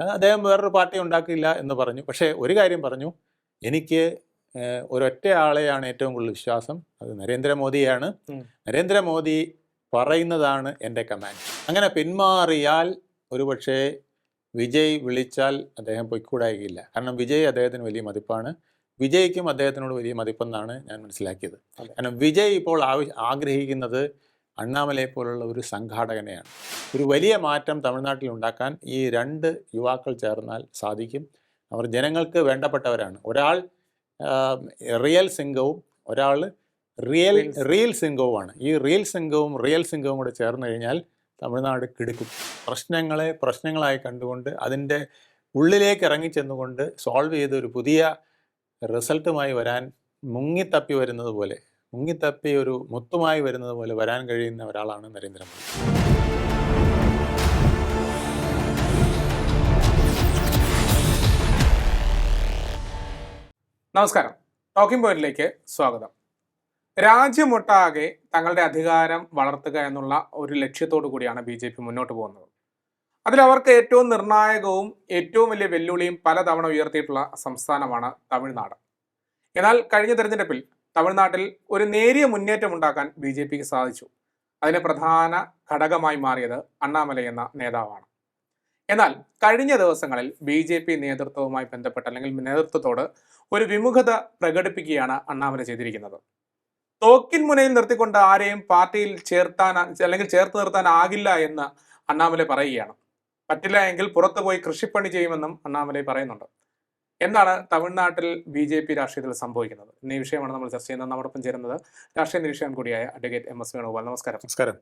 അദ്ദേഹം വേറൊരു പാർട്ടി ഉണ്ടാക്കില്ല എന്ന് പറഞ്ഞു. പക്ഷേ ഒരു കാര്യം പറഞ്ഞു. എനിക്ക് ഏഹ്, ഒരൊറ്റ ആളെയാണ് ഏറ്റവും കൂടുതൽ വിശ്വാസം. അത് നരേന്ദ്രമോദിയാണ്. നരേന്ദ്രമോദി പറയുന്നതാണ് എന്റെ കമാൻഡ്. അങ്ങനെ പിന്മാറിയാൽ ഒരുപക്ഷെ വിജയ് വിളിച്ചാൽ അദ്ദേഹം പൊയ്ക്കൂടായില്ല കാരണം വിജയ് അദ്ദേഹത്തിന് വലിയ മതിപ്പാണ്. വിജയ്ക്കും അദ്ദേഹത്തിനോട് വലിയ മതിപ്പെന്നാണ് ഞാൻ മനസ്സിലാക്കിയത്. കാരണം വിജയ് ഇപ്പോൾ ആവശ്യ ആഗ്രഹിക്കുന്നത് അണ്ണാമലയെ പോലുള്ള ഒരു സംഘാടകനെയാണ്. ഒരു വലിയ മാറ്റം തമിഴ്നാട്ടിൽ ഉണ്ടാക്കാൻ ഈ രണ്ട് യുവാക്കൾ ചേർന്നാൽ സാധിക്കും. അവർ ജനങ്ങൾക്ക് വേണ്ടപ്പെട്ടവരാണ്. ഒരാൾ റിയൽ സിംഗവും ഒരാൾ റിയൽ റിയൽ സിംഗവുമാണ്. ഈ റിയൽ സിംഗവും റിയൽ സിംഗവും കൂടെ ചേർന്ന് കഴിഞ്ഞാൽ തമിഴ്നാട് കിടക്കും. പ്രശ്നങ്ങളെ പ്രശ്നങ്ങളായി കണ്ടുകൊണ്ട് അതിന്റെ ഉള്ളിലേക്ക് ഇറങ്ങിച്ചെന്നുകൊണ്ട് സോൾവ് ചെയ്ത് ഒരു പുതിയ റിസൾട്ടുമായി വരാൻ മുങ്ങിത്തപ്പി വരുന്നത് പോലെ മുങ്ങിത്തപ്പി ഒരു മുത്തുമായി വരുന്നത് പോലെ വരാൻ കഴിയുന്ന ഒരാളാണ് നരേന്ദ്രമോദി. നമസ്കാരം. ടോക്കിംഗ് പോയിന്റിലേക്ക് സ്വാഗതം. രാജ്യമൊട്ടാകെ തങ്ങളുടെ അധികാരം വളർത്തുക എന്നുള്ള ഒരു ലക്ഷ്യത്തോടു കൂടിയാണ് ബി ജെ പി മുന്നോട്ട് പോകുന്നത്. അതിലവർക്ക് ഏറ്റവും നിർണായകവും ഏറ്റവും വലിയ വെല്ലുവിളിയും പലതവണ ഉയർത്തിയിട്ടുള്ള സംസ്ഥാനമാണ് തമിഴ്നാട്. എന്നാൽ കഴിഞ്ഞ തെരഞ്ഞെടുപ്പിൽ തമിഴ്നാട്ടിൽ ഒരു നേരിയ മുന്നേറ്റം ഉണ്ടാക്കാൻ ബി ജെ പിക്ക് സാധിച്ചു. അതിന് പ്രധാന ഘടകമായി മാറിയത് അണ്ണാമല എന്ന നേതാവാണ്. എന്നാൽ കഴിഞ്ഞ ദിവസങ്ങളിൽ ബി ജെ പി നേതൃത്വവുമായി ബന്ധപ്പെട്ട അല്ലെങ്കിൽ നേതൃത്വത്തോട് ഒരു വിമുഖത പ്രകടിപ്പിക്കുകയാണ് അണ്ണാമല ചെയ്തിരിക്കുന്നത്. തോക്കിൻ മുനയിൽ നിർത്തിക്കൊണ്ട് ആരെയും പാർട്ടിയിൽ ചേർത്താൻ അല്ലെങ്കിൽ ചേർത്ത് നിർത്താനാകില്ല എന്ന് അണ്ണാമല പറയുകയാണ്. പറ്റില്ല എങ്കിൽ പുറത്തു പോയി കൃഷിപ്പണി ചെയ്യുമെന്നും അണ്ണാമല പറയുന്നുണ്ട്. എന്താണ് തമിഴ്നാട്ടിൽ ബി ജെ പി രാഷ്ട്രീയത്തിൽ സംഭവിക്കുന്നത്? എന്നീ വിഷയമാണ് നമ്മൾ ചർച്ച ചെയ്യുന്നത്. നമ്മോടൊപ്പം ചേരുന്നത് രാഷ്ട്രീയ നിരീക്ഷകൻ കൂടിയായ അഡ്വക്കേറ്റ് എം എസ് വേണുഗോപാൽ. നമസ്കാരം. നമസ്കാരം.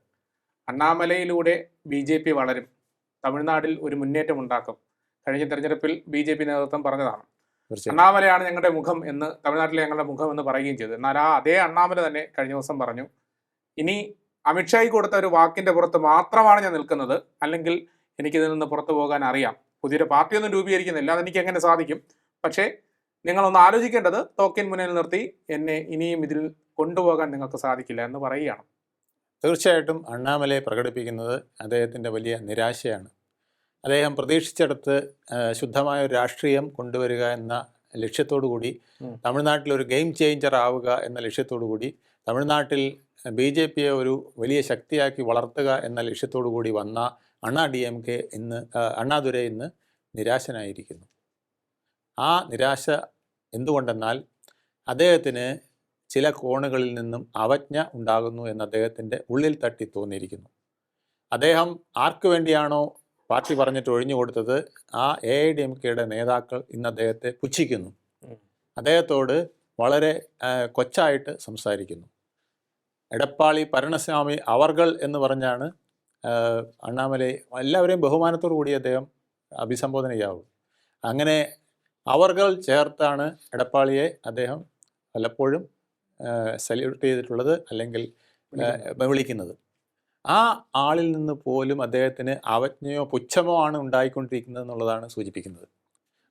അണ്ണാമലയിലൂടെ ബി ജെ പി വളരും. തമിഴ്നാട്ടിൽ ഒരു മുന്നേറ്റം ഉണ്ടാക്കും. കഴിഞ്ഞ തെരഞ്ഞെടുപ്പിൽ ബി ജെ പി നേതൃത്വം പറഞ്ഞതാണ്. അണ്ണാമലയാണ് ഞങ്ങളുടെ മുഖം എന്ന് തമിഴ്നാട്ടിലെ ഞങ്ങളുടെ മുഖം എന്ന് പറയുകയും ചെയ്തു. എന്നാൽ ആ അതേ അണ്ണാമല തന്നെ കഴിഞ്ഞ ദിവസം പറഞ്ഞു ഇനി അമിത്ഷായി കൊടുത്ത ഒരു വാക്കിന്റെ പുറത്ത് മാത്രമാണ് ഞാൻ നിൽക്കുന്നത്. അല്ലെങ്കിൽ എനിക്കിതിൽ നിന്ന് പുറത്തു പോകാൻ അറിയാം. പുതിയൊരു പാർട്ടിയൊന്നും രൂപീകരിക്കുന്നില്ല. അതെനിക്ക് എങ്ങനെ സാധിക്കും? പക്ഷേ നിങ്ങളൊന്ന് ആലോചിക്കേണ്ടത് ടോക്കൻ മുന്നിൽ നിർത്തി എന്നെ ഇനിയും ഇതിൽ കൊണ്ടുപോകാൻ നിങ്ങൾക്ക് സാധിക്കില്ല എന്ന് പറയുകയാണ്. തീർച്ചയായിട്ടും അണ്ണാമലയെ പ്രകടിപ്പിക്കുന്നത് അദ്ദേഹത്തിന്റെ വലിയ നിരാശയാണ്. അദ്ദേഹം പ്രതീക്ഷിച്ചെടുത്ത് ശുദ്ധമായ ഒരു രാഷ്ട്രീയം കൊണ്ടുവരിക എന്ന ലക്ഷ്യത്തോടു കൂടി തമിഴ്നാട്ടിൽ ഒരു ഗെയിം ചേഞ്ചർ ആവുക എന്ന ലക്ഷ്യത്തോടു കൂടി തമിഴ്നാട്ടിൽ ബി ജെ പിയെ ഒരു വലിയ ശക്തിയാക്കി വളർത്തുക എന്ന ലക്ഷ്യത്തോടു കൂടി വന്ന അണ്ണാ ഡി എം കെ ഇന്ന് അണ്ണാദുരൈ ഇന്ന് നിരാശനായിരിക്കുന്നു. ആ നിരാശ എന്തുകൊണ്ടെന്നാൽ അദ്ദേഹത്തിന് ചില കോണുകളിൽ നിന്നും അവജ്ഞ ഉണ്ടാകുന്നു എന്ന് അദ്ദേഹത്തിന്റെ ഉള്ളിൽ തട്ടി തോന്നിയിരിക്കുന്നു. അദ്ദേഹം ആർക്കു വേണ്ടിയാണോ പാർട്ടി പറഞ്ഞിട്ട് ഒഴിഞ്ഞു കൊടുത്തത്? ആ എ ഐ ഡി എം കെയുടെ നേതാക്കൾ ഇന്ന് അദ്ദേഹത്തെ പുച്ഛിക്കുന്നു. അദ്ദേഹത്തോട് വളരെ കൊച്ചായിട്ട് സംസാരിക്കുന്നു. എടപ്പാളി പരണസ്വാമി അവർകൾ എന്ന് പറഞ്ഞാണ് അണ്ണാമലൈ എല്ലാവരെയും ബഹുമാനത്തോടു കൂടി അദ്ദേഹം അഭിസംബോധന ചെയ്യാവൂ അങ്ങനെ അവർകൾ ചേർത്താണ് എടപ്പാളിയെ അദ്ദേഹം പലപ്പോഴും സല്യൂട്ട് ചെയ്തിട്ടുള്ളത് അല്ലെങ്കിൽ വിളിക്കുന്നത്. ആ ആളിൽ നിന്ന് പോലും അദ്ദേഹത്തിന് അവജ്ഞയോ പുച്ഛമോ ആണ് ഉണ്ടായിക്കൊണ്ടിരിക്കുന്നത് എന്നുള്ളതാണ് സൂചിപ്പിക്കുന്നത്.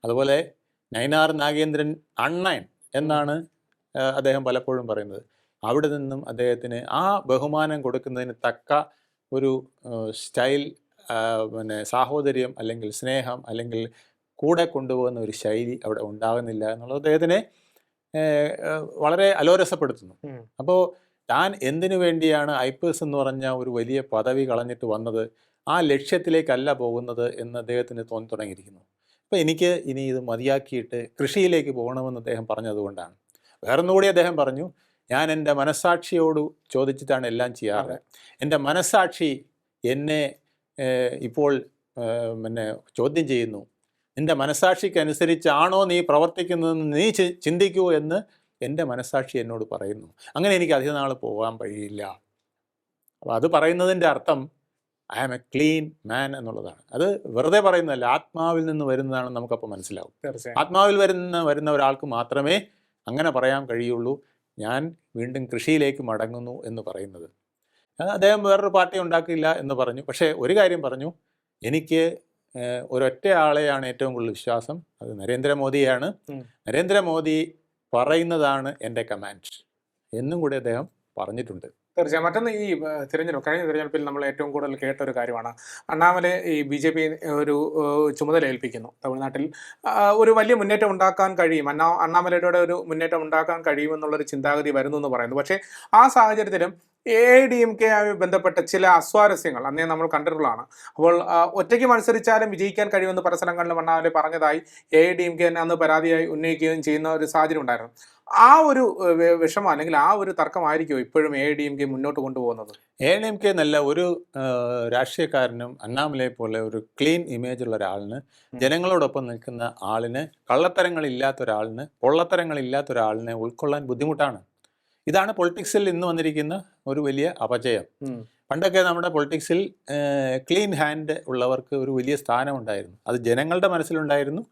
അതുപോലെ നയനാർ നാഗേന്ദ്രൻ അണ്ണൻ എന്നാണ് അദ്ദേഹം പലപ്പോഴും പറയുന്നത്. അവിടെ നിന്നും അദ്ദേഹത്തിന് ആ ബഹുമാനം കൊടുക്കുന്നതിന് തക്ക ഒരു സ്റ്റൈൽ പിന്നെ സാഹോദര്യം അല്ലെങ്കിൽ സ്നേഹം അല്ലെങ്കിൽ കൂടെ കൊണ്ടുപോകുന്ന ഒരു ശൈലി അവിടെ ഉണ്ടാകുന്നില്ല എന്നുള്ളത് അദ്ദേഹത്തിനെ വളരെ അലോരസപ്പെടുത്തുന്നു. അപ്പോൾ താൻ എന്തിനു വേണ്ടിയാണ് ഐ പി എസ് എന്ന് പറഞ്ഞ ഒരു വലിയ പദവി കളഞ്ഞിട്ട് വന്നത്? ആ ലക്ഷ്യത്തിലേക്കല്ല പോകുന്നത് എന്ന് അദ്ദേഹത്തിന് തോന്നി തുടങ്ങിയിരിക്കുന്നു. അപ്പോൾ എനിക്ക് ഇനി ഇത് മതിയാക്കിയിട്ട് കൃഷിയിലേക്ക് പോകണമെന്ന് അദ്ദേഹം പറഞ്ഞതുകൊണ്ടാണ്. വേറൊന്നുകൂടി അദ്ദേഹം പറഞ്ഞു ഞാൻ എന്റെ മനസ്സാക്ഷിയോട് ചോദിച്ചിട്ടാണ് എല്ലാം ചെയ്യാറ്. എന്റെ മനസ്സാക്ഷി എന്നെ ഇപ്പോൾ പിന്നെ ചോദ്യം ചെയ്യുന്നു. നിന്റെ മനസ്സാക്ഷിക്കനുസരിച്ചാണോ നീ പ്രവർത്തിക്കുന്നതെന്ന് നീ ചിന്തിക്കൂ എന്ന് എന്റെ മനസാക്ഷി എന്നോട് പറയുന്നു. അങ്ങനെ എനിക്ക് അധിക നാൾ പോകാൻ കഴിയില്ല അപ്പോൾ അത് പറയുന്നതിന്റെ അർത്ഥം I am a clean man എന്നുള്ളതാണ്. അത് വെറുതെ പറയുന്നതല്ല ആത്മാവിൽ നിന്ന് വരുന്നതാണ് നമുക്കപ്പോൾ മനസ്സിലാവും. ആത്മാവിൽ വരുന്ന വരുന്ന ഒരാൾക്ക് മാത്രമേ അങ്ങനെ പറയാൻ കഴിയുള്ളൂ. ഞാൻ വീണ്ടും കൃഷിയിലേക്ക് മടങ്ങുന്നു എന്ന് പറയുന്നത്. അദ്ദേഹം വേറൊരു പാർട്ടി ഉണ്ടാക്കില്ല എന്ന് പറഞ്ഞു. പക്ഷേ ഒരു കാര്യം പറഞ്ഞു. എനിക്ക് ഒരൊറ്റ ആളെയാണ് ഏറ്റവും കൂടുതൽ വിശ്വാസം. അത് നരേന്ദ്രമോദിയാണ്. നരേന്ദ്രമോദി പറയുന്നതാണ് എന്റെ കമാൻഡ് എന്നും കൂടി അദ്ദേഹം പറഞ്ഞിട്ടുണ്ട്. തീർച്ചയായും. മറ്റൊന്ന് ഈ തിരഞ്ഞെടുപ്പ് കഴിഞ്ഞ തിരഞ്ഞെടുപ്പിൽ നമ്മൾ ഏറ്റവും കൂടുതൽ കേട്ട ഒരു കാര്യമാണ്. അണ്ണാമലെ ഈ ബി ജെ പി ഒരു ചുമതല ഏൽപ്പിക്കുന്നു തമിഴ്നാട്ടിൽ. ഒരു വലിയ മുന്നേറ്റം ഉണ്ടാക്കാൻ കഴിയും. അണ്ണാ അണ്ണാമലയുടെ ഒരു മുന്നേറ്റം ഉണ്ടാക്കാൻ കഴിയുമെന്നുള്ളൊരു ചിന്താഗതി വരുന്നു എന്ന് പറയുന്നു. പക്ഷേ ആ സാഹചര്യത്തിലും എ ഡി എം കെ ആയി ബന്ധപ്പെട്ട ചില അസ്വാരസ്യങ്ങൾ അന്നേ നമ്മൾ കണ്ടിട്ടുള്ളതാണ്. അപ്പോൾ ഒറ്റയ്ക്ക് മത്സരിച്ചാലും വിജയിക്കാൻ കഴിയുമെന്ന് പല സ്ഥലങ്ങളിലും അണ്ണാമലെ പറഞ്ഞതായി എ ഡി എം കെ തന്നെ അന്ന് പരാതിയായി ഉന്നയിക്കുകയും ചെയ്യുന്ന ഒരു സാഹചര്യം ഉണ്ടായിരുന്നു. ആ ഒരു വിഷമം അല്ലെങ്കിൽ ആ ഒരു തർക്കമായിരിക്കും ഇപ്പോഴും എ ഡി എം കെ മുന്നോട്ട് കൊണ്ടുപോകുന്നത്? എ ഡി എം കെ എന്നല്ല ഒരു രാഷ്ട്രീയക്കാരനും അണ്ണാമലയെ പോലെ ഒരു ക്ലീൻ ഇമേജ് ഉള്ള ഒരാളിന്. ജനങ്ങളോടൊപ്പം നിൽക്കുന്ന ആളിന് കള്ളത്തരങ്ങളില്ലാത്ത ഒരാളിന് പൊള്ളത്തരങ്ങളില്ലാത്ത ഒരാളിനെ ഉൾക്കൊള്ളാൻ ബുദ്ധിമുട്ടാണ്. ഇതാണ് പൊളിറ്റിക്സിൽ ഇന്ന് വന്നിരിക്കുന്ന ഒരു വലിയ അപജയം. പണ്ടൊക്കെ നമ്മുടെ പൊളിറ്റിക്സിൽ ക്ലീൻ ഹാൻഡ് ഉള്ളവർക്ക് ഒരു വലിയ സ്ഥാനമുണ്ടായിരുന്നു അത് ജനങ്ങളുടെ മനസ്സിലുണ്ടായിരുന്നു.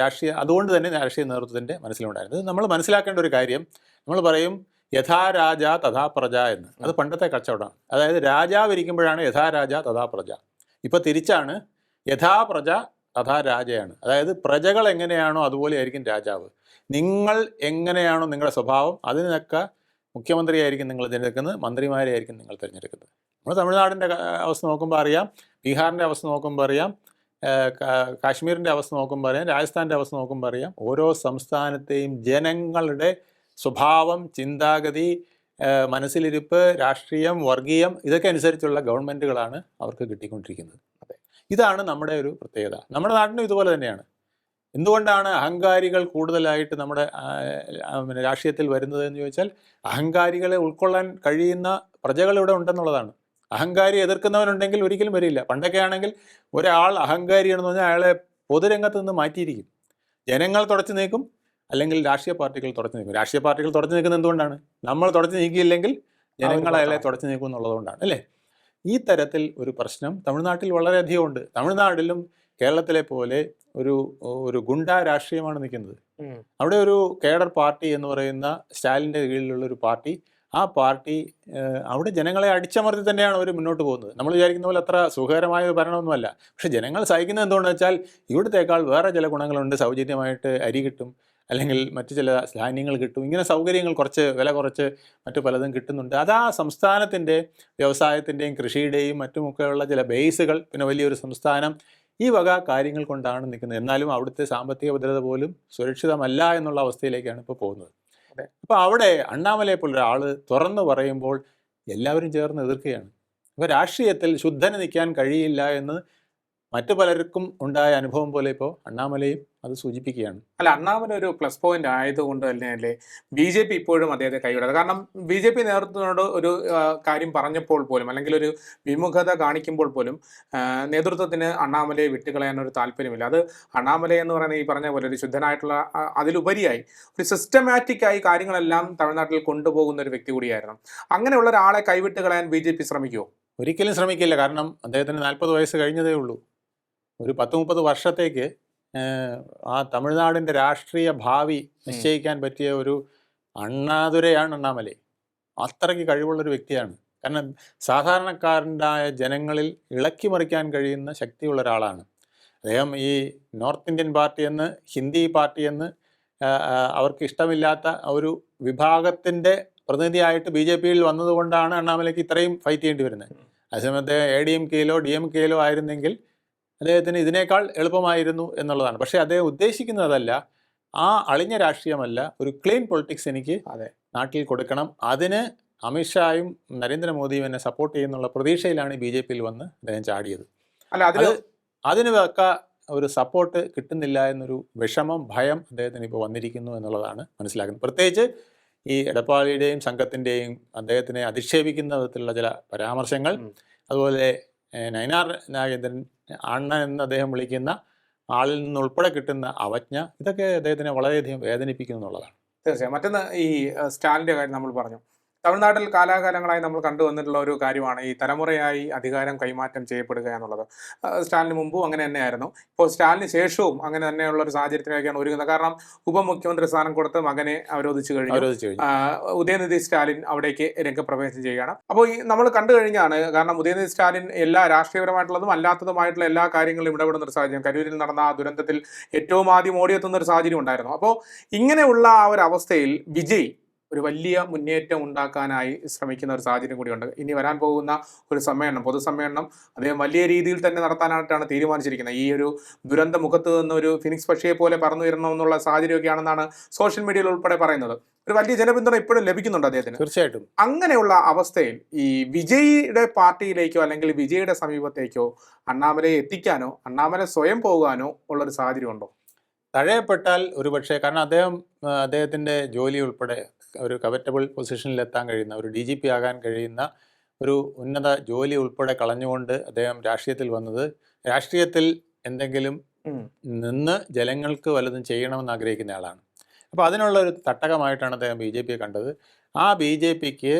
രാഷ്ട്രീയ അതുകൊണ്ട് തന്നെ രാഷ്ട്രീയ നേതൃത്വത്തിന്റെ മനസ്സിലുണ്ടായിരുന്നു. ഇത് നമ്മൾ മനസ്സിലാക്കേണ്ട ഒരു കാര്യം നമ്മൾ പറയും യഥാ രാജ തഥാ പ്രജ എന്ന്. അത് പണ്ടത്തെ കച്ചവടമാണ്. അതായത് രാജാവ് ഇരിക്കുമ്പോഴാണ് യഥാ രാജ തഥാ പ്രജ. ഇപ്പോൾ തിരിച്ചാണ് യഥാ പ്രജ തഥാ രാജയാണ്. അതായത് പ്രജകൾ എങ്ങനെയാണോ അതുപോലെ ആയിരിക്കും രാജാവ്. നിങ്ങൾ എങ്ങനെയാണോ നിങ്ങളുടെ സ്വഭാവം അതിനൊക്കെ മുഖ്യമന്ത്രിയായിരിക്കും നിങ്ങൾ തിരഞ്ഞെടുക്കുന്നത് മന്ത്രിമാരെയായിരിക്കും നിങ്ങൾ തിരഞ്ഞെടുക്കുന്നത്. നമ്മൾ തമിഴ്നാടിന്റെ അവസ്ഥ നോക്കുമ്പോൾ അറിയാം ബീഹാറിന്റെ അവസ്ഥ നോക്കുമ്പോൾ അറിയാം കാശ്മീരിന്റെ അവസ്ഥ നോക്കുമ്പോൾ അറിയാം രാജസ്ഥാന്റെ അവസ്ഥ നോക്കുമ്പോൾ അറിയാം. ഓരോ സംസ്ഥാനത്തെയും ജനങ്ങളുടെ സ്വഭാവം ചിന്താഗതി മനസ്സിലിരിപ്പ് രാഷ്ട്രീയം വർഗീയം ഇതൊക്കെ അനുസരിച്ചുള്ള ഗവൺമെന്റുകളാണ് അവർക്ക് കിട്ടിക്കൊണ്ടിരിക്കുന്നത്. ഇതാണ് നമ്മുടെ ഒരു പ്രത്യേകത. നമ്മുടെ നാട്ടിനും ഇതുപോലെ തന്നെയാണ്. എന്തുകൊണ്ടാണ് അഹങ്കാരികൾ കൂടുതലായിട്ട് നമ്മുടെ പിന്നെ രാഷ്ട്രീയത്തിൽ വരുന്നത് എന്ന് ചോദിച്ചാൽ അഹങ്കാരികളെ ഉൾക്കൊള്ളാൻ കഴിയുന്ന പ്രജകൾ ഇവിടെ ഉണ്ടെന്നുള്ളതാണ്. അഹങ്കാരി എതിർക്കുന്നവരുണ്ടെങ്കിൽ ഒരിക്കലും വരില്ല. പണ്ടൊക്കെ ആണെങ്കിൽ ഒരാൾ അഹങ്കാരിയാണെന്ന് പറഞ്ഞാൽ അയാളെ പൊതുരംഗത്ത് നിന്ന് മാറ്റിയിരിക്കും. ജനങ്ങൾ തുടച്ചു നീക്കും അല്ലെങ്കിൽ രാഷ്ട്രീയ പാർട്ടികൾ തുടച്ചു നീക്കും. രാഷ്ട്രീയ പാർട്ടികൾ തുടച്ചു നീക്കുന്നത് എന്തുകൊണ്ടാണ്? നമ്മൾ തുടച്ചു നീക്കിയില്ലെങ്കിൽ ജനങ്ങൾ അയാളെ തുടച്ചു നീക്കും എന്നുള്ളതുകൊണ്ടാണ് അല്ലേ? ഈ തരത്തിൽ ഒരു പ്രശ്നം തമിഴ്നാട്ടിൽ വളരെയധികം ഉണ്ട്. തമിഴ്നാട്ടിലും കേരളത്തിലെ പോലെ ഒരു ഒരു ഗുണ്ട രാഷ്ട്രീയമാണ് നിൽക്കുന്നത്. അവിടെ ഒരു കേഡർ പാർട്ടി എന്ന് പറയുന്ന സ്റ്റാലിന്റെ കീഴിലുള്ള ഒരു പാർട്ടി ആ പാർട്ടി അവിടെ ജനങ്ങളെ അടിച്ചമർത്തി തന്നെയാണ് അവർ മുന്നോട്ട് പോകുന്നത്. നമ്മൾ വിചാരിക്കുന്ന പോലെ അത്ര സുഖകരമായ ഭരണമൊന്നുമല്ല. പക്ഷെ ജനങ്ങൾ സഹിക്കുന്നത് എന്തുകൊണ്ടെന്ന് വെച്ചാൽ ഇവിടത്തേക്കാൾ വേറെ ചില ഗുണങ്ങളുണ്ട്. സൗജന്യമായിട്ട് അരി കിട്ടും. അല്ലെങ്കിൽ മറ്റു ചില ധാന്യങ്ങൾ കിട്ടും. ഇങ്ങനെ സൗകര്യങ്ങൾ കുറച്ച് വില കുറച്ച് മറ്റു പലതും കിട്ടുന്നുണ്ട്. അത് ആ സംസ്ഥാനത്തിന്റെ വ്യവസായത്തിന്റെയും കൃഷിയുടെയും മറ്റുമൊക്കെയുള്ള ചില ബേസുകൾ. പിന്നെ വലിയൊരു സംസ്ഥാനം ഈ വക കാര്യങ്ങൾ കൊണ്ടാണ് നിൽക്കുന്നത്. എന്നാലും അവിടുത്തെ സാമ്പത്തിക ഭദ്രത പോലും സുരക്ഷിതമല്ല എന്നുള്ള അവസ്ഥയിലേക്കാണ് ഇപ്പോൾ പോകുന്നത്. അപ്പോൾ അവിടെ അണ്ണാമലയെ പോലെ ഒരാൾ തുറന്നു പറയുമ്പോൾ എല്ലാവരും ചേർന്ന് എതിർക്കുകയാണ്. അപ്പോൾ രാഷ്ട്രീയത്തിൽ ശുദ്ധന് നിൽക്കാൻ കഴിയില്ല എന്ന് മറ്റു പലർക്കും ഉണ്ടായ അനുഭവം പോലെ ഇപ്പോൾ അണ്ണാമലയും അത് സൂചിപ്പിക്കുകയാണ്. അല്ല അണ്ണാമല ഒരു പ്ലസ് പോയിന്റ് ആയതുകൊണ്ട് തന്നെയല്ലേ ബി ജെ പി ഇപ്പോഴും അദ്ദേഹത്തെ കൈവിടാതെ കാരണം ബി ജെ പി നേതൃത്വത്തിനോട് ഒരു കാര്യം പറഞ്ഞപ്പോൾ പോലും അല്ലെങ്കിൽ ഒരു വിമുഖത കാണിക്കുമ്പോൾ പോലും നേതൃത്വത്തിന് അണ്ണാമലയെ വിട്ടുകളയാൻ ഒരു താല്പര്യമില്ല. അത് അണ്ണാമല എന്ന് പറയുന്ന ഈ പറഞ്ഞ പോലെ ഒരു ശുദ്ധനായിട്ടുള്ള അതിലുപരിയായി ഒരു സിസ്റ്റമാറ്റിക് ആയി കാര്യങ്ങളെല്ലാം തമിഴ്നാട്ടിൽ കൊണ്ടുപോകുന്ന ഒരു വ്യക്തി കൂടിയായിരുന്നു. അങ്ങനെയുള്ള ഒരാളെ കൈവിട്ടുകളയാൻ ബി ജെ പി ശ്രമിക്കുമോ ഒരിക്കലും ശ്രമിക്കില്ല. കാരണം അദ്ദേഹത്തിന് നാൽപ്പത് വയസ്സ് കഴിഞ്ഞതേ ഉള്ളൂ. ഒരു പത്ത് മുപ്പത് വർഷത്തേക്ക് ആ തമിഴ്നാടിന്റെ രാഷ്ട്രീയ ഭാവി നിശ്ചയിക്കാൻ പറ്റിയ ഒരു അണ്ണാതുരയാണ് അണ്ണാമലൈ. അത്രയ്ക്ക് കഴിവുള്ളൊരു വ്യക്തിയാണ്. കാരണം സാധാരണക്കാരനായ ജനങ്ങളിൽ ഇളക്കി മറിക്കാൻ കഴിയുന്ന ശക്തിയുള്ള ഒരാളാണ്. അദ്ദേഹം ഈ നോർത്ത് ഇന്ത്യൻ പാർട്ടി എന്ന് ഹിന്ദി പാർട്ടി എന്ന് അവർക്ക് ഇഷ്ടമില്ലാത്ത ഒരു വിഭാഗത്തിന്റെ പ്രതിനിധിയായിട്ട് ബി ജെ പിയിൽ വന്നതുകൊണ്ടാണ് അണ്ണാമലയ്ക്ക് ഇത്രയും ഫൈറ്റ് ചെയ്യേണ്ടി വരുന്നത്. അതേസമയത്ത് എ ഡി എം കെയിലോ ഡി എം കെയിലോ ആയിരുന്നെങ്കിൽ അദ്ദേഹത്തിന് ഇതിനേക്കാൾ എളുപ്പമായിരുന്നു എന്നുള്ളതാണ്. പക്ഷേ അദ്ദേഹം ഉദ്ദേശിക്കുന്നതല്ല ആ അളിഞ്ഞ രാഷ്ട്രീയമല്ല ഒരു ക്ലീൻ പൊളിറ്റിക്സ് എനിക്ക് അതെ. നാട്ടിൽ കൊടുക്കണം. അതിന് അമിത്ഷായും നരേന്ദ്രമോദിയും എന്നെ സപ്പോർട്ട് ചെയ്യുന്നുള്ള പ്രതീക്ഷയിലാണ് ബി ജെ പിയിൽ വന്ന് അദ്ദേഹം ചാടിയത്. അല്ല അത് അതിന് വെക്ക ഒരു സപ്പോർട്ട് കിട്ടുന്നില്ല എന്നൊരു വിഷമം ഭയം അദ്ദേഹത്തിന് ഇപ്പോൾ വന്നിരിക്കുന്നു എന്നുള്ളതാണ് മനസ്സിലാക്കുന്നത്. പ്രത്യേകിച്ച് ഈ എടപ്പാളിയുടെയും സംഘത്തിന്റെയും അദ്ദേഹത്തിനെ അധിക്ഷേപിക്കുന്ന വിധത്തിലുള്ള ചില പരാമർശങ്ങൾ അതുപോലെ നയനാർ നാഗേന്ദ്രൻ അണ്ണൻ എന്ന് അദ്ദേഹം വിളിക്കുന്ന ആളിൽ നിന്നുൾപ്പെടെ കിട്ടുന്ന അവജ്ഞ ഇതൊക്കെ അദ്ദേഹത്തിനെ വളരെയധികം വേദനിപ്പിക്കുന്നു എന്നുള്ളതാണ്. തീർച്ചയായും. മറ്റൊന്ന് ഈ സ്റ്റാലിന്റെ കാര്യം നമ്മൾ പറഞ്ഞു. തമിഴ്നാട്ടിൽ കാലാകാലങ്ങളായി നമ്മൾ കണ്ടുവന്നിട്ടുള്ള ഒരു കാര്യമാണ് ഈ തലമുറയായി അധികാരം കൈമാറ്റം ചെയ്യപ്പെടുക എന്നുള്ളത്. സ്റ്റാലിന് മുമ്പും അങ്ങനെ തന്നെയായിരുന്നു. ഇപ്പോൾ സ്റ്റാലിന് ശേഷവും അങ്ങനെ തന്നെയുള്ള ഒരു സാഹചര്യത്തിലേക്കാണ് ഒരുങ്ങുന്നത്. കാരണം ഉപമുഖ്യമന്ത്രി സ്ഥാനം കൊടുത്ത് മകനെ അവരോധിച്ചു കഴിഞ്ഞു. ഉദയനിധി സ്റ്റാലിൻ അവിടേക്ക് രംഗപ്രവേശം ചെയ്യുകയാണ്. അപ്പോൾ ഈ നമ്മൾ കണ്ടു കഴിഞ്ഞാണ് കാരണം ഉദയനിധി സ്റ്റാലിൻ എല്ലാ രാഷ്ട്രീയപരമായിട്ടുള്ളതും അല്ലാത്തതുമായിട്ടുള്ള എല്ലാ കാര്യങ്ങളും ഇടപെടുന്ന ഒരു സാഹചര്യം. കരൂരിൽ നടന്ന ആ ദുരന്തത്തിൽ ഏറ്റവും ആദ്യം ഓടിയെത്തുന്ന ഒരു സാഹചര്യം ഉണ്ടായിരുന്നു. അപ്പോൾ ഇങ്ങനെയുള്ള ആ ഒരു അവസ്ഥയിൽ വിജയ് ഒരു വലിയ മുന്നേറ്റം ഉണ്ടാക്കാനായി ശ്രമിക്കുന്ന ഒരു സാഹചര്യം കൂടിയുണ്ട്. ഇനി വരാൻ പോകുന്ന ഒരു സമ്മേളനം പൊതുസമ്മേളനം അദ്ദേഹം വലിയ രീതിയിൽ തന്നെ നടത്താനായിട്ടാണ് തീരുമാനിച്ചിരിക്കുന്നത്. ഈ ഒരു ദുരന്ത മുഖത്ത് നിന്ന് ഒരു ഫിനിക്സ് പക്ഷിയെ പോലെ പറന്നു വരണമെന്നുള്ള സാഹചര്യമൊക്കെയാണെന്നാണ് സോഷ്യൽ മീഡിയയിൽ ഉൾപ്പെടെ പറയുന്നത്. ഒരു വലിയ ജനപിന്തുണ ഇപ്പോഴും ലഭിക്കുന്നുണ്ട് അദ്ദേഹത്തിന്. തീർച്ചയായിട്ടും. അങ്ങനെയുള്ള അവസ്ഥയിൽ ഈ വിജയിയുടെ പാർട്ടിയിലേക്കോ അല്ലെങ്കിൽ വിജയിയുടെ സമീപത്തേക്കോ അണ്ണാമലയെ എത്തിക്കാനോ അണ്ണാമല സ്വയം പോകാനോ ഉള്ളൊരു സാഹചര്യം ഉണ്ടോ? തഴയപ്പെട്ടാൽ ഒരുപക്ഷെ കാരണം അദ്ദേഹം അദ്ദേഹത്തിന്റെ ജോലി ഉൾപ്പെടെ ഒരു കവറ്റബിൾ പൊസിഷനിലെത്താൻ കഴിയുന്ന ഒരു ഡി ജി പി ആകാൻ കഴിയുന്ന ഒരു ഉന്നത ജോലി ഉൾപ്പെടെ കളഞ്ഞുകൊണ്ട് അദ്ദേഹം രാഷ്ട്രീയത്തിൽ വന്നത്. രാഷ്ട്രീയത്തിൽ എന്തെങ്കിലും നിന്ന് ജനങ്ങൾക്ക് വല്ലതും ചെയ്യണമെന്ന് ആഗ്രഹിക്കുന്ന ആളാണ്. അപ്പോൾ അതിനുള്ള ഒരു തട്ടകമായിട്ടാണ് അദ്ദേഹം ബി ജെ പിയെ കണ്ടത്. ആ ബി ജെ പിക്ക്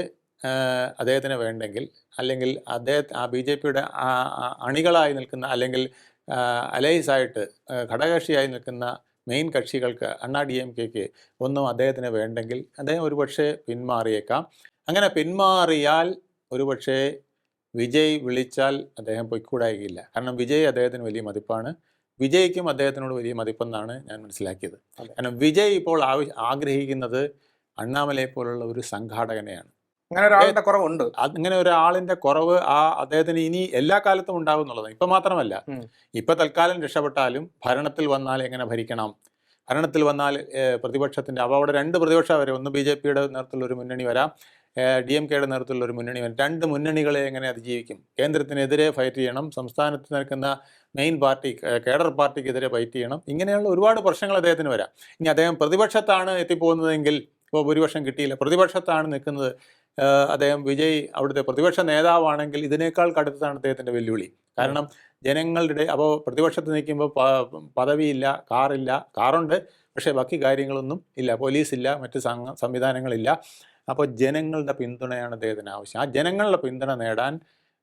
അദ്ദേഹത്തിന് വേണ്ടെങ്കിൽ അല്ലെങ്കിൽ അദ്ദേഹം ആ ബി ജെ പിയുടെ അണികളായി നിൽക്കുന്ന അല്ലെങ്കിൽ അലൈസായിട്ട് ഘടകകക്ഷിയായി നിൽക്കുന്ന മെയിൻ കക്ഷികൾക്ക് അണ്ണാ ഡി എം കെക്ക് ഒന്നും അദ്ദേഹത്തിന് വേണ്ടെങ്കിൽ അദ്ദേഹം ഒരുപക്ഷെ പിന്മാറിയേക്കാം. അങ്ങനെ പിന്മാറിയാൽ ഒരുപക്ഷെ വിജയ് വിളിച്ചാൽ അദ്ദേഹം പൊയ്ക്കൂടായില്ല കാരണം വിജയ് അദ്ദേഹത്തിന് വലിയ മതിപ്പാണ്. വിജയ്ക്കും അദ്ദേഹത്തിനോട് വലിയ മതിപ്പെന്നാണ് ഞാൻ മനസ്സിലാക്കിയത്. കാരണം വിജയ് ഇപ്പോൾ ആവശ്യ ആഗ്രഹിക്കുന്നത് അണ്ണാമലയെ പോലുള്ള ഒരു സംഘാടകനെയാണ്. അങ്ങനെ ഒരാളുടെ കുറവുണ്ട്. അങ്ങനെ ഒരാളിന്റെ കുറവ് ആ അദ്ദേഹത്തിന് ഇനി എല്ലാ കാലത്തും ഉണ്ടാവും എന്നുള്ളതാണ് ഇപ്പൊ മാത്രമല്ല. ഇപ്പൊ തൽക്കാലം രക്ഷപ്പെട്ടാലും ഭരണത്തിൽ വന്നാൽ എങ്ങനെ ഭരിക്കണം? ഭരണത്തിൽ വന്നാൽ പ്രതിപക്ഷത്തിന്റെ അപ്പോൾ അവിടെ രണ്ട് പ്രതിപക്ഷം വരെ ഒന്ന് ബി ജെ പിയുടെ നേതൃത്വത്തിലുള്ള ഒരു മുന്നണി വരാം ഡി എം കെയുടെ നേതൃത്വത്തിലുള്ള ഒരു മുന്നണി വരാം. രണ്ട് മുന്നണികളെ എങ്ങനെ അതിജീവിക്കും? കേന്ദ്രത്തിനെതിരെ ഫൈറ്റ് ചെയ്യണം സംസ്ഥാനത്ത് നിൽക്കുന്ന മെയിൻ പാർട്ടി കേഡർ പാർട്ടിക്കെതിരെ ഫൈറ്റ് ചെയ്യണം. ഇങ്ങനെയുള്ള ഒരുപാട് പ്രശ്നങ്ങൾ അദ്ദേഹത്തിന് വരാം. ഇനി അദ്ദേഹം പ്രതിപക്ഷത്താണ് എത്തിപ്പോകുന്നതെങ്കിൽ ഇപ്പോൾ ഭൂരിപക്ഷം കിട്ടിയില്ല. പ്രതിപക്ഷത്താണ് നിൽക്കുന്നത്. അദ്ദേഹം വിജയ് അവിടുത്തെ പ്രതിപക്ഷ നേതാവാണെങ്കിൽ ഇതിനേക്കാൾ കടുത്തതാണ് അദ്ദേഹത്തിന്റെ വെല്ലുവിളി. കാരണം ജനങ്ങളുടെ അപ്പോൾ പ്രതിപക്ഷത്ത് നിൽക്കുമ്പോൾ പദവിയില്ല കാറില്ല കാറുണ്ട്. പക്ഷേ ബാക്കി കാര്യങ്ങളൊന്നും ഇല്ല. പോലീസില്ല മറ്റ് സംവിധാനങ്ങളില്ല. അപ്പോൾ ജനങ്ങളുടെ പിന്തുണയാണ് അദ്ദേഹത്തിന് ആവശ്യം. ആ ജനങ്ങളുടെ പിന്തുണ നേടാൻ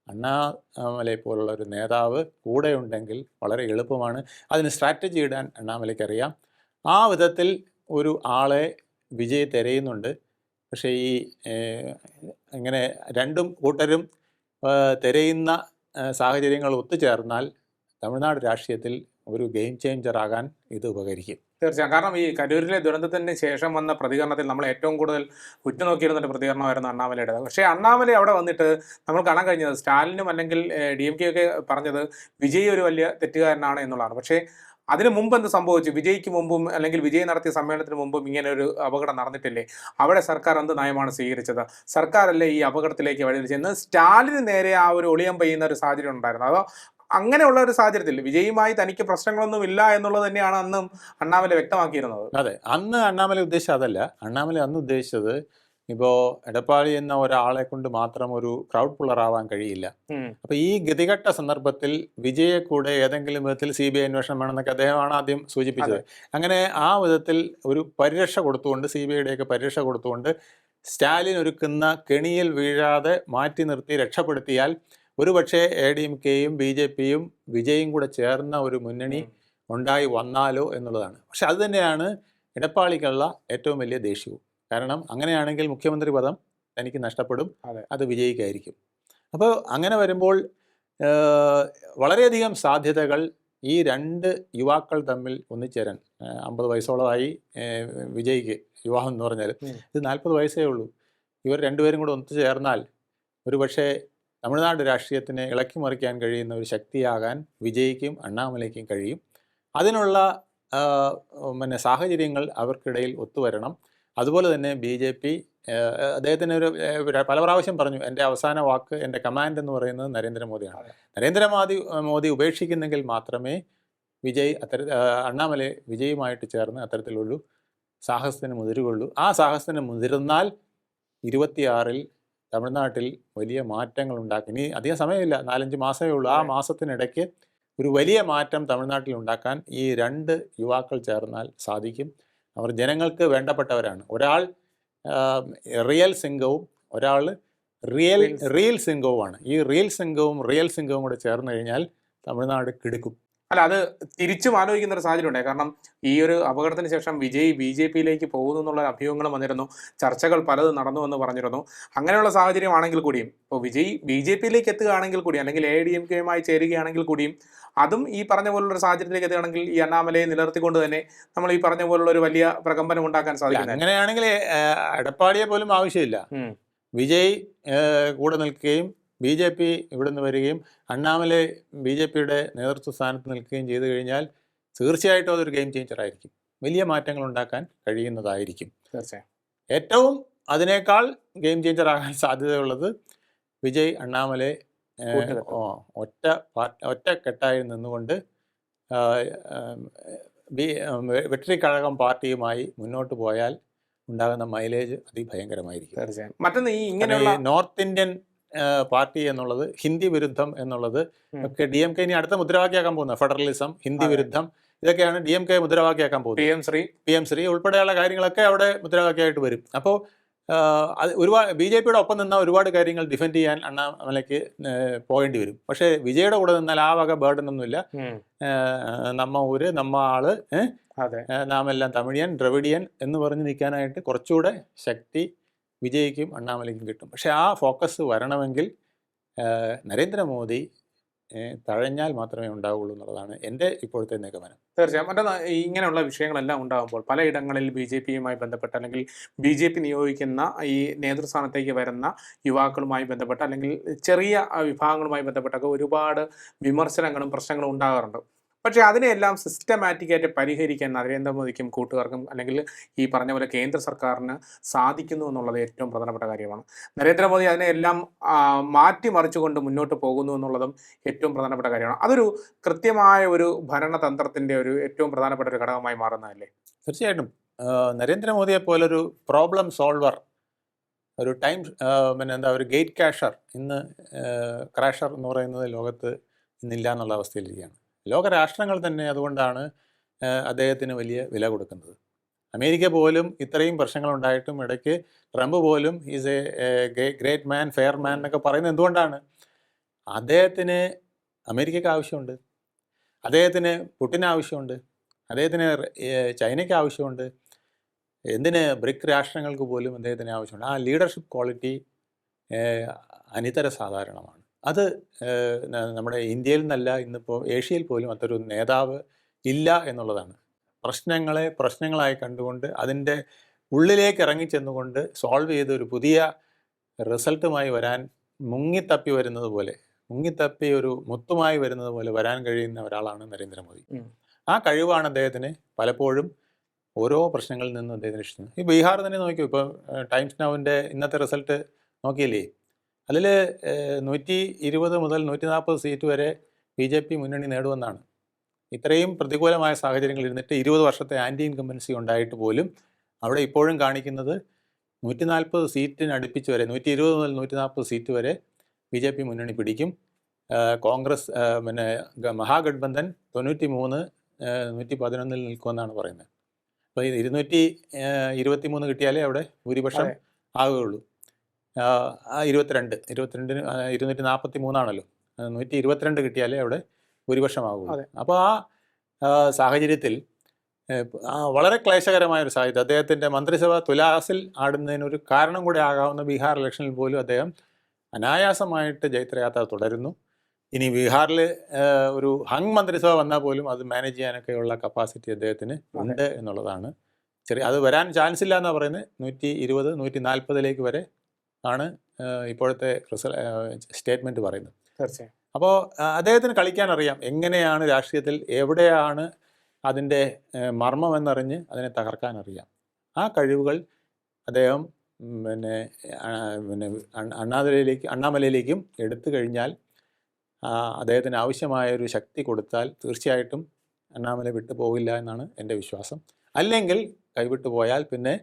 അണ്ണാമലയെ പോലുള്ള ഒരു നേതാവ് കൂടെ ഉണ്ടെങ്കിൽ വളരെ എളുപ്പമാണ്. അതിന് സ്ട്രാറ്റജി ഇടാൻ അണ്ണാമലയ്ക്ക് അറിയാം. ആ വിധത്തിൽ ഒരു ആളെ വിജയ് തിരയുന്നുണ്ട്. പക്ഷേ ഈ അങ്ങനെ രണ്ടും കൂട്ടരും തിരയുന്ന സാഹചര്യങ്ങൾ ഒത്തുചേർന്നാൽ തമിഴ്നാട് രാഷ്ട്രീയത്തിൽ ഒരു ഗെയിം ചേഞ്ചർ ആകാൻ ഇത് ഉപകരിക്കും. തീർച്ചയായും. കാരണം ഈ കരൂരിലെ ദുരന്തത്തിന് ശേഷം വന്ന പ്രതികരണത്തിൽ നമ്മൾ ഏറ്റവും കൂടുതൽ ഉറ്റുനോക്കിയിരുന്ന ഒരു പ്രതികരണമായിരുന്നു അണ്ണാമലയുടെ പക്ഷേ അണ്ണാമല അവിടെ വന്നിട്ട് നമ്മൾ കാണാൻ കഴിഞ്ഞത് സ്റ്റാലിനും അല്ലെങ്കിൽ ഡി എം കെ ഒക്കെ പറഞ്ഞത് വിജയ് ഒരു വലിയ തെറ്റുകാരനാണ് എന്നുള്ളതാണ്. പക്ഷേ അതിന് മുമ്പ് എന്ത് സംഭവിച്ചു? വിജയ്ക്ക് മുമ്പും അല്ലെങ്കിൽ വിജയ് നടത്തിയ സമ്മേളനത്തിന് മുമ്പും ഇങ്ങനെ ഒരു അപകടം നടന്നിട്ടില്ലേ? അവിടെ സർക്കാർ എന്ത് നയമാണ് സ്വീകരിച്ചത്? സർക്കാരല്ലേ ഈ അപകടത്തിലേക്ക് വഴിതിരിച്ചത് എന്ന് സ്റ്റാലിന് നേരെ ആ ഒരു ഒളിയം പെയ്യുന്ന ഒരു സാഹചര്യം ഉണ്ടായിരുന്നു. അതോ അങ്ങനെയുള്ള ഒരു സാഹചര്യത്തിൽ വിജയുമായി തനിക്ക് പ്രശ്നങ്ങളൊന്നും ഇല്ല എന്നുള്ളത് തന്നെയാണ് അന്നും അണ്ണാമല വ്യക്തമാക്കിയിരുന്നത്. അതെ. അന്ന് അണ്ണാമല ഉദ്ദേശിച്ചത് അതല്ല. അണ്ണാമല അന്ന് ഉദ്ദേശിച്ചത് ഇപ്പോൾ എടപ്പാളി എന്ന ഒരാളെ കൊണ്ട് മാത്രം ഒരു ക്രൗഡ് പുള്ളർ ആവാൻ കഴിയില്ല. അപ്പൊ ഈ ഗതികെട്ട സന്ദർഭത്തിൽ വിജയെ കൂടെ ഏതെങ്കിലും വിധത്തിൽ സി ബി ഐ അന്വേഷണം വേണമെന്നൊക്കെ അദ്ദേഹമാണ് ആദ്യം സൂചിപ്പിച്ചത്. അങ്ങനെ ആ വിധത്തിൽ ഒരു പരിരക്ഷ കൊടുത്തുകൊണ്ട് സി ബി ഐയുടെയൊക്കെ പരിരക്ഷ കൊടുത്തുകൊണ്ട് സ്റ്റാലിൻ ഒരുക്കുന്ന കെണിയിൽ വീഴാതെ മാറ്റി നിർത്തി രക്ഷപ്പെടുത്തിയാൽ ഒരുപക്ഷെ എ ഡി എം കെയും ബി ജെ പിയും വിജയും കൂടെ ചേർന്ന ഒരു മുന്നണി ഉണ്ടായി വന്നാലോ എന്നുള്ളതാണ്. പക്ഷെ അത് തന്നെയാണ് ഇടപ്പാളിക്കുള്ള ഏറ്റവും വലിയ ദേഷ്യവും. കാരണം അങ്ങനെയാണെങ്കിൽ മുഖ്യമന്ത്രി പദം തനിക്ക് നഷ്ടപ്പെടും അതെ. വിജയിക്കായിരിക്കും. അപ്പോൾ അങ്ങനെ വരുമ്പോൾ വളരെയധികം സാധ്യതകൾ ഈ രണ്ട് യുവാക്കൾ തമ്മിൽ ഒന്നിച്ചേരാൻ അമ്പത് വയസ്സോളമായി വിജയിക്ക് വിവാഹം എന്ന് പറഞ്ഞാൽ. ഇത് നാൽപ്പത് വയസ്സേ ഉള്ളൂ. ഇവർ രണ്ടുപേരും കൂടെ ഒത്തുചേർന്നാൽ ഒരുപക്ഷെ തമിഴ്നാട് രാഷ്ട്രീയത്തിനെ ഇളക്കി മറിക്കാൻ കഴിയുന്ന ഒരു ശക്തിയാകാൻ വിജയിക്കും അണ്ണാമലയ്ക്കും കഴിയും. അതിനുള്ള പിന്നെ സാഹചര്യങ്ങൾ അവർക്കിടയിൽ ഒത്തുവരണം. അതുപോലെ തന്നെ ബി ജെ പി അദ്ദേഹത്തിന് ഒരു പല പ്രാവശ്യം പറഞ്ഞു എന്റെ അവസാന വാക്ക് എന്റെ കമാൻഡ് എന്ന് പറയുന്നത് നരേന്ദ്രമോദിയാണ്. നരേന്ദ്രമോദി മോദി ഉപേക്ഷിക്കുന്നെങ്കിൽ മാത്രമേ വിജയ് അത്തര അണ്ണാമലെ വിജയുമായിട്ട് ചേർന്ന് അത്തരത്തിലുള്ളൂ സാഹസത്തിന് മുതിരുകയുള്ളൂ. ആ സാഹസത്തിന് മുതിർന്നാൽ ഇരുപത്തിയാറിൽ തമിഴ്നാട്ടിൽ വലിയ മാറ്റങ്ങൾ ഉണ്ടാക്കും. ഇനി അധികം സമയമില്ല നാലഞ്ച് മാസമേ ഉള്ളൂ. ആ മാസത്തിനിടയ്ക്ക് ഒരു വലിയ മാറ്റം തമിഴ്നാട്ടിൽ ഉണ്ടാക്കാൻ ഈ രണ്ട് യുവാക്കൾ ചേർന്നാൽ സാധിക്കും. അവർ ജനങ്ങൾക്ക് വേണ്ടപ്പെട്ടവരാണ്. ഒരാൾ റിയൽ സിംഗവും ഒരാൾ റിയൽ റിയൽ സിംഗവുമാണ്. ഈ റിയൽ സിംഗവും റിയൽ സിംഗവും കൂടെ ചേർന്ന് കഴിഞ്ഞാൽ തമിഴ്നാട് കിടക്കും. അല്ല അത് തിരിച്ചും ആലോചിക്കുന്ന ഒരു സാഹചര്യം ഉണ്ടായി. കാരണം ഈ ഒരു അപകടത്തിന് ശേഷം വിജയ് ബി ജെ പിയിലേക്ക് പോകുന്നു എന്നുള്ള അഭ്യൂഹങ്ങൾ വന്നിരുന്നു. ചർച്ചകൾ പലതും നടന്നു എന്ന് പറഞ്ഞിരുന്നു. അങ്ങനെയുള്ള സാഹചര്യമാണെങ്കിൽ കൂടിയും ഇപ്പോൾ വിജയ് ബി ജെ പിയിലേക്ക് എത്തുകയാണെങ്കിൽ കൂടി അല്ലെങ്കിൽ എ ഡി എം കെയുമായി ചേരുകയാണെങ്കിൽ കൂടിയും അതും ഈ പറഞ്ഞ പോലുള്ള ഒരു സാഹചര്യത്തിലേക്ക് എത്തുകയാണെങ്കിൽ ഈ അണ്ണാമലയെ നിലനിർത്തിക്കൊണ്ട് തന്നെ നമ്മൾ ഈ പറഞ്ഞ പോലുള്ള ഒരു വലിയ പ്രകമ്പനം ഉണ്ടാക്കാൻ സാധിക്കും അങ്ങനെയാണെങ്കിൽ എടപ്പാടിയെ പോലും ആവശ്യമില്ല. വിജയ് കൂടെ നിൽക്കുകയും ബി ജെ പി ഇവിടുന്ന് വരികയും അണ്ണാമലെ ബി ജെ പിയുടെ നേതൃത്വ സ്ഥാനത്ത് നിൽക്കുകയും ചെയ്തു കഴിഞ്ഞാൽ തീർച്ചയായിട്ടും അതൊരു ഗെയിം ചേഞ്ചർ ആയിരിക്കും. വലിയ മാറ്റങ്ങൾ ഉണ്ടാക്കാൻ കഴിയുന്നതായിരിക്കും. തീർച്ചയായും. ഏറ്റവും അതിനേക്കാൾ ഗെയിം ചേഞ്ചർ ആകാൻ സാധ്യതയുള്ളത് വിജയ് അണ്ണാമലെ ഒറ്റ ഒറ്റ ഒറ്റക്കെട്ടായി നിന്നുകൊണ്ട് ബി- വെ- കഴകം പാർട്ടിയുമായി മുന്നോട്ട് പോയാൽ ഉണ്ടാകുന്ന മൈലേജ് അതിഭയങ്കരമായിരിക്കും. തീർച്ചയായും. മറ്റൊന്ന് ഈ ഇങ്ങനെ നോർത്ത് ഇന്ത്യൻ പാർട്ടി എന്നുള്ളത് ഹിന്ദി വിരുദ്ധം എന്നുള്ളത് ഒക്കെ ഡി എം കെ ഇനി അടുത്ത മുദ്രാവാക്യാക്കാൻ പോകുന്നത് ഫെഡറലിസം ഹിന്ദി വിരുദ്ധം ഇതൊക്കെയാണ് ഡി എം കെ മുദ്രാവാക്യാക്കാൻ പോകുന്നത്. P M Shri. P M Shri ഉൾപ്പെടെയുള്ള കാര്യങ്ങളൊക്കെ അവിടെ മുദ്രാവാക്യമായിട്ട് വരും. അപ്പോൾ അത് ഒരുപാട് ബി ജെ പിയുടെ ഒപ്പം നിന്ന ഒരുപാട് കാര്യങ്ങൾ ഡിഫെൻഡ് ചെയ്യാൻ അണ്ണാമലയ്ക്ക് പോകേണ്ടി വരും. പക്ഷേ വിജയുടെ കൂടെ നിന്നാൽ ആ വക ബേർഡൻ ഒന്നുമില്ല. നമ്മ ഊര് നമ്മ ആൾ നാം എല്ലാം തമിഴിയൻ ദ്രവിഡിയൻ എന്ന് പറഞ്ഞ് നിൽക്കാനായിട്ട് കുറച്ചുകൂടെ ശക്തി വിജയ്ക്കും അണ്ണാമലയ്ക്കും കിട്ടും. പക്ഷേ ആ ഫോക്കസ് വരണമെങ്കിൽ നരേന്ദ്രമോദി തഴഞ്ഞാൽ മാത്രമേ ഉണ്ടാവുള്ളൂ എന്നുള്ളതാണ് എന്റെ ഇപ്പോഴത്തെ നിഗമനം. തീർച്ചയായും. മറ്റൊന്ന് ഇങ്ങനെയുള്ള വിഷയങ്ങളെല്ലാം ഉണ്ടാകുമ്പോൾ പലയിടങ്ങളിൽ ബി ജെ പിയുമായി ബന്ധപ്പെട്ട് അല്ലെങ്കിൽ ബി ജെ പി നിയോഗിക്കുന്ന ഈ നേതൃസ്ഥാനത്തേക്ക് വരുന്ന യുവാക്കളുമായി ബന്ധപ്പെട്ട് അല്ലെങ്കിൽ ചെറിയ വിഭാഗങ്ങളുമായി ബന്ധപ്പെട്ടൊക്കെ ഒരുപാട് വിമർശനങ്ങളും പ്രശ്നങ്ങളും ഉണ്ടാകാറുണ്ട്. പക്ഷേ അതിനെയെല്ലാം സിസ്റ്റമാറ്റിക്കായിട്ട് പരിഹരിക്കാൻ നരേന്ദ്രമോദിക്കും കൂട്ടുകാർക്കും അല്ലെങ്കിൽ ഈ പറഞ്ഞ പോലെ കേന്ദ്ര സർക്കാരിന് സാധിക്കുന്നു എന്നുള്ളത് ഏറ്റവും പ്രധാനപ്പെട്ട കാര്യമാണ്. നരേന്ദ്രമോദി അതിനെയെല്ലാം മാറ്റിമറിച്ചുകൊണ്ട് മുന്നോട്ട് പോകുന്നു എന്നുള്ളതും ഏറ്റവും പ്രധാനപ്പെട്ട കാര്യമാണ്. അതൊരു കൃത്യമായ ഒരു ഭരണതന്ത്രത്തിന്റെ ഒരു ഏറ്റവും പ്രധാനപ്പെട്ട ഒരു ഘടകമായി മാറുന്നതല്ലേ? തീർച്ചയായിട്ടും. നരേന്ദ്രമോദിയെ പോലൊരു പ്രോബ്ലം സോൾവർ ഒരു ടൈം പിന്നെ എന്താ ഒരു ഗേറ്റ് ക്യാഷർ ഇന്ന് ക്രാഷർ എന്ന് പറയുന്നത് ലോകത്ത് ഇന്നില്ല എന്നുള്ള അവസ്ഥയിലിരിക്കുകയാണ്. ലോകരാഷ്ട്രങ്ങൾ തന്നെ അതുകൊണ്ടാണ് അദ്ദേഹത്തിന് വലിയ വില കൊടുക്കുന്നത്. അമേരിക്ക പോലും ഇത്രയും പ്രശ്നങ്ങളുണ്ടായിട്ടും ഇടയ്ക്ക് ട്രംപ് പോലും is a great man fair man എന്നൊക്കെ പറയുന്നത് എന്തുകൊണ്ടാണ്? അദ്ദേഹത്തിന് അമേരിക്കയ്ക്ക് ആവശ്യമുണ്ട്. അദ്ദേഹത്തിന് പുട്ടിന് ആവശ്യമുണ്ട്. അദ്ദേഹത്തിന് ചൈനയ്ക്ക് ആവശ്യമുണ്ട്. എന്തിന് ബ്രിക് രാഷ്ട്രങ്ങൾക്ക് പോലും അദ്ദേഹത്തിന് ആവശ്യമുണ്ട്? ആ ലീഡർഷിപ്പ് ക്വാളിറ്റി അനിതര സാധാരണമാണ്. അത് നമ്മുടെ ഇന്ത്യയിൽ നിന്നല്ല ഇന്നിപ്പോൾ ഏഷ്യയിൽ പോലും അത്തൊരു നേതാവ് ഇല്ല എന്നുള്ളതാണ്. പ്രശ്നങ്ങളെ പ്രശ്നങ്ങളായി കണ്ടുകൊണ്ട് അതിന്റെ ഉള്ളിലേക്ക് ഇറങ്ങിച്ചെന്നുകൊണ്ട് സോൾവ് ചെയ്ത് ഒരു പുതിയ റിസൾട്ടുമായി വരാൻ മുങ്ങിത്തപ്പി വരുന്നത് പോലെ മുങ്ങിത്തപ്പി ഒരു മുത്തുമായി വരുന്നത് പോലെ വരാൻ കഴിയുന്ന ഒരാളാണ് നരേന്ദ്രമോദി. ആ കഴിവാണ് അദ്ദേഹത്തിന് പലപ്പോഴും ഓരോ പ്രശ്നങ്ങളിൽ നിന്നും അദ്ദേഹത്തിന് ഇഷ്ടം. ഈ ബീഹാർ തന്നെ നോക്കിയോ? ഇപ്പോൾ ടൈംസ് നൗവിന്റെ ഇന്നത്തെ റിസൾട്ട് നോക്കിയില്ലേ? അതിൽ നൂറ്റി ഇരുപത് മുതൽ നൂറ്റി നാൽപ്പത് സീറ്റ് വരെ ബി ജെ പി മുന്നണി നേടുമെന്നാണ്. ഇത്രയും പ്രതികൂലമായ സാഹചര്യങ്ങളിൽ ഇരുന്നിട്ട് ഇരുപത് വർഷത്തെ ആന്റി ഇൻകമ്പൻസി ഉണ്ടായിട്ട് പോലും അവിടെ ഇപ്പോഴും കാണിക്കുന്നത് നൂറ്റി നാൽപ്പത് സീറ്റിന് അടുപ്പിച്ച് വരെ നൂറ്റി ഇരുപത് മുതൽ നൂറ്റി നാൽപ്പത് സീറ്റ് വരെ ബി ജെ പി മുന്നണി പിടിക്കും. കോൺഗ്രസ് പിന്നെ മഹാഗഠബന്ധൻ മഹാഗഡ്ബന്ധൻ തൊണ്ണൂറ്റി മൂന്ന് നൂറ്റി പതിനൊന്നിൽ നിൽക്കുമെന്നാണ് പറയുന്നത്. അപ്പോൾ ഇരുന്നൂറ്റി ഇരുപത്തി മൂന്ന് കിട്ടിയാലേ അവിടെ ഭൂരിപക്ഷം അതെ. ഇരുപത്തിരണ്ട്. ഇരുപത്തിരണ്ടിന് ഇരുന്നൂറ്റി നാൽപ്പത്തി മൂന്നാണല്ലോ നൂറ്റി ഇരുപത്തിരണ്ട് കിട്ടിയാലേ അവിടെ ഭൂരിപക്ഷമാകുള്ളൂ അതെ. അപ്പോൾ ആ ആ, സാഹചര്യത്തിൽ വളരെ ക്ലേശകരമായ ഒരു സാഹചര്യം. അദ്ദേഹത്തിന്റെ മന്ത്രിസഭ തുലാസിൽ ആടുന്നതിനൊരു കാരണം കൂടെ ആകാവുന്ന ബീഹാർ ഇലക്ഷനിൽ പോലും അദ്ദേഹം അനായാസമായിട്ട് ജൈത്രയാത്ര തുടരുന്നു. ഇനി ബീഹാറിൽ ഒരു ഹങ് മന്ത്രിസഭ വന്നാൽ പോലും അത് മാനേജ് ചെയ്യാനൊക്കെയുള്ള കപ്പാസിറ്റി അദ്ദേഹത്തിന് ഉണ്ട് എന്നുള്ളതാണ്. ചെറിയ അത് വരാൻ ചാൻസ് ഇല്ല എന്നാണ് പറയുന്നത്. നൂറ്റി ഇരുപത് നൂറ്റി നാൽപ്പതിലേക്ക് വരെ ആണ് ഇപ്പോഴത്തെ സ്റ്റേറ്റ്മെന്റ് സ്റ്റേറ്റ്മെന്റ് പറയുന്നത്. തീർച്ചയായും. അപ്പോൾ അദ്ദേഹത്തിന് കളിക്കാൻ അറിയാം എങ്ങനെയാണ് രാഷ്ട്രീയത്തിൽ എവിടെയാണ് അതിന്റെ മർമ്മമെന്നറിഞ്ഞ് അതിനെ തകർക്കാൻ അറിയാം ആ കഴിവുകൾ അദ്ദേഹം പിന്നെ പിന്നെ അണ്ണ- അണ്ണാമലയിലേക്ക് അണ്ണാമലയിലേക്കും എടുത്തു കഴിഞ്ഞാൽ അദ്ദേഹത്തിന് ആവശ്യമായ ഒരു ശക്തി കൊടുത്താൽ തീർച്ചയായിട്ടും അണ്ണാമല വിട്ടു പോകില്ല എന്നാണ് എന്റെ വിശ്വാസം. അല്ലെങ്കിൽ കൈവിട്ടു പോയാൽ പിന്നെ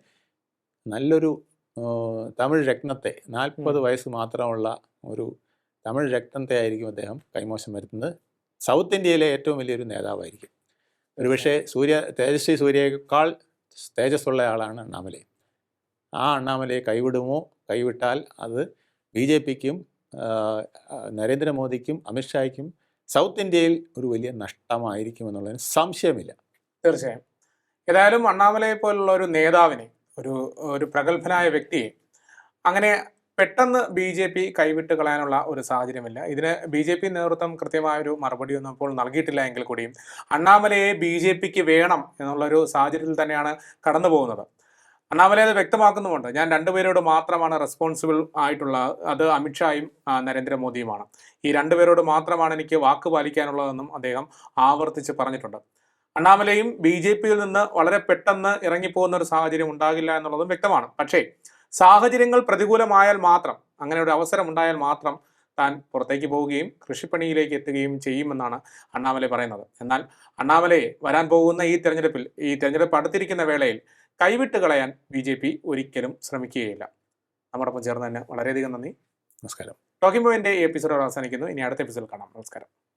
നല്ലൊരു തമിഴ് രത്നത്തെ നാൽപ്പത് വയസ്സ് മാത്രമുള്ള ഒരു തമിഴ് രക്തത്തെ ആയിരിക്കും അദ്ദേഹം കൈമോശം വരുത്തുന്നത്. സൗത്ത് ഇന്ത്യയിലെ ഏറ്റവും വലിയൊരു നേതാവായിരിക്കും. ഒരുപക്ഷെ സൂര്യ തേജസ്വി സൂര്യയേക്കാൾ തേജസ്സുള്ള ആളാണ് അണ്ണാമലൈ. ആ അണ്ണാമലയെ കൈവിടുമോ? കൈവിട്ടാൽ അത് ബി ജെ പിക്കും നരേന്ദ്രമോദിക്കും അമിത്ഷായ്ക്കും സൗത്ത് ഇന്ത്യയിൽ ഒരു വലിയ നഷ്ടമായിരിക്കും എന്നുള്ളതിന് സംശയമില്ല. തീർച്ചയായും. ഏതായാലും അണ്ണാമലയെ പോലുള്ള ഒരു നേതാവിനെ ഒരു ഒരു പ്രഗത്ഭനായ വ്യക്തി. അങ്ങനെ പെട്ടെന്ന് ബി ജെ പി കൈവിട്ട് കളയാനുള്ള ഒരു സാഹചര്യമില്ല. ഇതിന് ബി ജെ പി നേതൃത്വം കൃത്യമായ ഒരു മറുപടിയൊന്നും ഇപ്പോൾ നൽകിയിട്ടില്ല എങ്കിൽ കൂടിയും അണ്ണാമലയെ ബി ജെ പിക്ക് വേണം എന്നുള്ളൊരു സാഹചര്യത്തിൽ തന്നെയാണ് കടന്നു പോകുന്നത് അണ്ണാമലയെ അത് വ്യക്തമാക്കുന്നുമുണ്ട്. ഞാൻ രണ്ടുപേരോട് മാത്രമാണ് റെസ്പോൺസിബിൾ ആയിട്ടുള്ള അത് അമിത്ഷായും നരേന്ദ്രമോദിയുമാണ്. ഈ രണ്ടുപേരോട് മാത്രമാണ് എനിക്ക് വാക്ക് പാലിക്കാനുള്ളതെന്നും അദ്ദേഹം ആവർത്തിച്ച് പറഞ്ഞിട്ടുണ്ട്. അണ്ണാമലയും ബി ജെ പിയിൽ നിന്ന് വളരെ പെട്ടെന്ന് ഇറങ്ങിപ്പോകുന്ന ഒരു സാഹചര്യം ഉണ്ടാകില്ല എന്നുള്ളതും വ്യക്തമാണ്. പക്ഷേ സാഹചര്യങ്ങൾ പ്രതികൂലമായാൽ മാത്രം അങ്ങനെ ഒരു അവസരം ഉണ്ടായാൽ മാത്രം താൻ പുറത്തേക്ക് പോവുകയും കൃഷിപ്പണിയിലേക്ക് എത്തുകയും ചെയ്യുമെന്നാണ് അണ്ണാമലൈ പറയുന്നത്. എന്നാൽ അണ്ണാമലയെ വരാൻ പോകുന്ന ഈ തെരഞ്ഞെടുപ്പിൽ ഈ തെരഞ്ഞെടുപ്പ് അടുത്തിരിക്കുന്ന വേളയിൽ കൈവിട്ട് കളയാൻ ബി ജെ പി ഒരിക്കലും ശ്രമിക്കുകയില്ല. നമ്മോടൊപ്പം ചേർന്ന് തന്നെ വളരെയധികം നന്ദി. നമസ്കാരം. ടോക്കിംഗ് പോയിന്റ് ഈ എപ്പിസോഡ് അവസാനിക്കുന്നു. ഇനി അടുത്ത എപ്പിസോഡ് കാണാം. നമസ്കാരം.